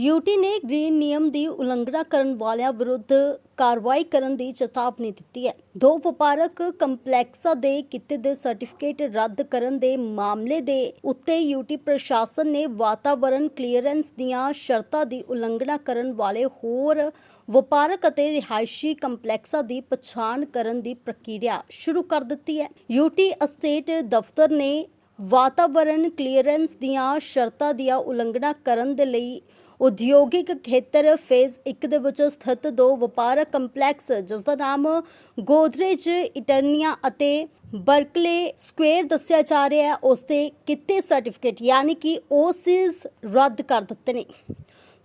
UT ਨੇ green ਨਿਯਮ ਦੀ ਉਲੰਘਣਾ ਕਰਨ ਵਾਲਿਆਂ ਵਿਰੁੱਧ ਕਾਰਵਾਈ ਕਰਨ ਦੀ ਚੇਤਾਵਨੀ ਦਿੱਤੀ ਹੈ। ਦੋ ਵਪਾਰਕ ਕੰਪਲੈਕਸਾਂ ਦੇ ਕਿੱਤੇ ਦੇ ਸਰਟੀਫਿਕੇਟ ਰੱਦ ਕਰਨ ਦੇ ਮਾਮਲੇ ਦੇ ਉੱਤੇ ਯੂਟੀ ਪ੍ਰਸ਼ਾਸਨ ਨੇ ਵਾਤਾਵਰਣ ਕਲੀਅਰੈਂਸ ਦੀਆਂ ਸ਼ਰਤਾਂ ਦੀ ਉਲੰਘਣਾ ਕਰਨ ਵਾਲੇ ਹੋਰ ਵਪਾਰਕ ਅਤੇ ਰਿਹਾਇਸ਼ੀ ਕੰਪਲੈਕਸਾਂ ਦੀ ਪਛਾਣ ਕਰਨ ਦੀ ਪ੍ਰਕਿਰਿਆ ਸ਼ੁਰੂ ਕਰ ਦਿੱਤੀ ਹੈ। ਯੂਟੀ ਅਸਟੇਟ ਦਫ਼ਤਰ ਨੇ ਵਾਤਾਵਰਣ ਕਲੀਅਰੈਂਸ ਦੀਆਂ ਸ਼ਰਤਾਂ ਦੀਆਂ ਉਲੰਘਣਾ ਕਰਨ ਦੇ ਲਈ ਉਦਯੋਗਿਕ ਖੇਤਰ ਫੇਜ਼ 1 ਦੇ ਵਿੱਚ ਸਥਿਤ ਦੋ ਵਪਾਰਕ ਕੰਪਲੈਕਸ, ਜਿਸ ਦਾ ਨਾਮ ਗੋਦਰੇਜ, ਇਟਰਨੀਆ ਅਤੇ ਬਰਕਲੇ ਸਕੁਅਰ ਦੱਸਿਆ ਜਾ ਰਿਹਾ ਹੈ। ਉਸ ਦੇ ਕਿੱਤੇ ਸਰਟੀਫਿਕੇਟ ਯਾਨੀ ਕਿ ਓਸੀਜ਼ ਰੱਦ ਕਰ ਦਿੱਤੇ ਨੇ।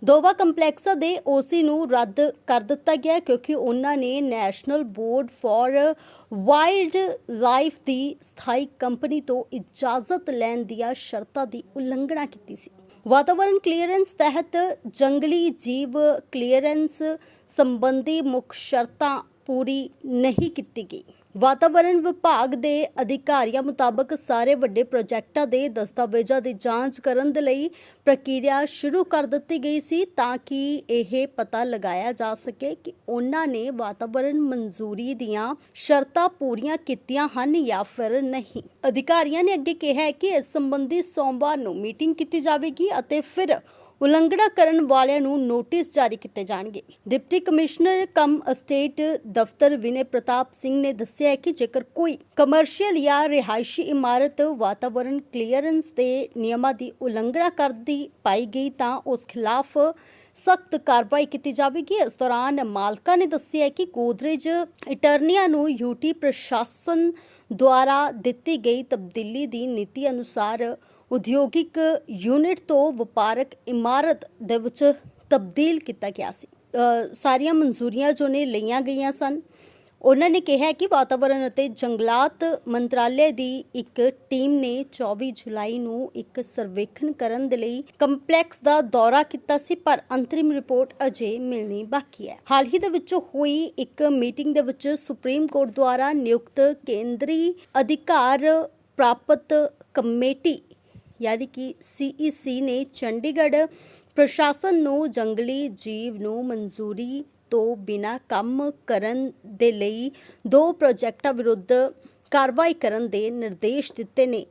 ਦੋਵਾਂ ਕੰਪਲੈਕਸਾਂ ਦੇ ਓਸੀ ਨੂੰ ਰੱਦ ਕਰ ਦਿੱਤਾ ਗਿਆ ਕਿਉਂਕਿ ਉਹਨਾਂ ਨੇ national board for wildlife ਦੀ ਸਥਾਈ ਕੰਪਨੀ ਤੋਂ ਇਜਾਜ਼ਤ ਲੈਣ ਦੀਆਂ ਸ਼ਰਤਾਂ ਦੀ ਉਲੰਘਣਾ ਕੀਤੀ ਸੀ। ਵਾਤਾਵਰਣ ਕਲੀਅਰੈਂਸ ਤਹਿਤ ਜੰਗਲੀ ਜੀਵ ਕਲੀਅਰੈਂਸ ਸੰਬੰਧੀ ਮੁੱਖ ਸ਼ਰਤਾਂ ਪੂਰੀ ਨਹੀਂ ਕੀਤੀ ਗਈ। ਵਾਤਾਵਰਣ ਵਿਭਾਗ ਦੇ ਅਧਿਕਾਰੀਆਂ ਮੁਤਾਬਕ ਸਾਰੇ ਵੱਡੇ ਪ੍ਰੋਜੈਕਟਾਂ ਦੇ ਦਸਤਾਵੇਜ਼ਾਂ ਦੀ ਜਾਂਚ ਕਰਨ ਦੇ ਲਈ ਪ੍ਰਕਿਰਿਆ ਸ਼ੁਰੂ ਕਰ ਦਿੱਤੀ ਗਈ ਸੀ ਤਾਂ ਕਿ ਇਹ ਪਤਾ ਲਗਾਇਆ ਜਾ ਸਕੇ ਕਿ ਉਹਨਾਂ ਨੇ ਵਾਤਾਵਰਣ ਮਨਜ਼ੂਰੀ ਦੀਆਂ ਸ਼ਰਤਾਂ ਪੂਰੀਆਂ ਕੀਤੀਆਂ ਹਨ ਜਾਂ ਫਿਰ ਨਹੀਂ। ਅਧਿਕਾਰੀਆਂ ਨੇ ਅੱਗੇ ਕਿਹਾ ਹੈ ਕਿ ਇਸ ਸੰਬੰਧੀ ਸੋਮਵਾਰ ਨੂੰ ਮੀਟਿੰਗ ਕੀਤੀ ਜਾਵੇਗੀ ਅਤੇ ਫਿਰ ਉਲੰਘਣਾ ਕਰਨ ਵਾਲਿਆਂ ਨੂੰ ਨੋਟਿਸ ਜਾਰੀ ਕੀਤੇ ਜਾਣਗੇ। ਡਿਪਟੀ ਕਮਿਸ਼ਨਰ ਕਮ ਅਸਟੇਟ ਦਫ਼ਤਰ ਵਿਨੇ ਪ੍ਰਤਾਪ ਸਿੰਘ ਨੇ ਦੱਸਿਆ ਕਿ ਜੇਕਰ ਕੋਈ ਕਮਰਸ਼ੀਅਲ ਜਾਂ ਰਿਹਾਇਸ਼ੀ ਇਮਾਰਤ ਵਾਤਾਵਰਣ ਕਲੀਅਰੈਂਸ ਦੇ ਨਿਯਮਾਂ ਦੀ ਉਲੰਘਣਾ ਕਰਦੀ ਪਾਈ ਗਈ ਤਾਂ ਉਸ ਖਿਲਾਫ ਸਖਤ ਕਾਰਵਾਈ ਕੀਤੀ ਜਾਵੇਗੀ। ਇਸ ਦੌਰਾਨ ਮਾਲਕਾਂ ਨੇ ਦੱਸਿਆ ਕਿ ਗੋਦਰੇਜ ਇਟਰਨੀਆ ਨੂੰ ਯੂਟੀ ਪ੍ਰਸ਼ਾਸਨ ਦੁਆਰਾ ਦਿੱਤੀ ਗਈ ਤਬਦੀਲੀ ਦੀ ਨੀਤੀ ਅਨੁਸਾਰ ਉਦਯੋਗਿਕ ਯੂਨਿਟ ਤੋਂ ਵਪਾਰਕ ਇਮਾਰਤ ਦੇ ਵਿੱਚ ਤਬਦੀਲ ਕੀਤਾ ਗਿਆ ਸੀ। ਸਾਰੀਆਂ ਮਨਜ਼ੂਰੀਆਂ ਜੋ ਨੇ ਲਈਆਂ ਗਈਆਂ ਸਨ। ਉਹਨਾਂ ਨੇ ਕਿਹਾ ਕਿ ਵਾਤਾਵਰਣ ਅਤੇ ਜੰਗਲਾਤ ਮੰਤਰਾਲੇ ਦੀ ਇੱਕ ਟੀਮ ਨੇ 24 ਜੁਲਾਈ ਨੂੰ ਇੱਕ ਸਰਵੇਖਣ ਕਰਨ ਦੇ ਲਈ ਕੰਪਲੈਕਸ ਦਾ ਦੌਰਾ ਕੀਤਾ ਸੀ, ਪਰ ਅੰਤਰਿਮ ਰਿਪੋਰਟ ਅਜੇ ਮਿਲਣੀ ਬਾਕੀ ਹੈ। ਹਾਲ ਹੀ ਦੇ ਵਿੱਚ ਹੋਈ ਇੱਕ ਮੀਟਿੰਗ ਦੇ ਵਿੱਚ ਸੁਪਰੀਮ ਕੋਰਟ ਦੁਆਰਾ ਨਿਯੁਕਤ ਕੇਂਦਰੀ ਅਧਿਕਾਰ ਪ੍ਰਾਪਤ ਕਮੇਟੀ ਯਾਨੀ ਕਿ ਸੀਈਸੀ ਨੇ ਚੰਡੀਗੜ੍ਹ ਪ੍ਰਸ਼ਾਸਨ ਨੂੰ ਜੰਗਲੀ ਜੀਵ ਨੂੰ ਮਨਜ਼ੂਰੀ ਤੋਂ ਬਿਨਾਂ ਕੰਮ ਕਰਨ ਦੇ ਲਈ ਦੋ ਪ੍ਰੋਜੈਕਟਾਂ ਵਿਰੁੱਧ ਕਾਰਵਾਈ ਕਰਨ ਦੇ ਨਿਰਦੇਸ਼ ਦਿੱਤੇ ਨੇ।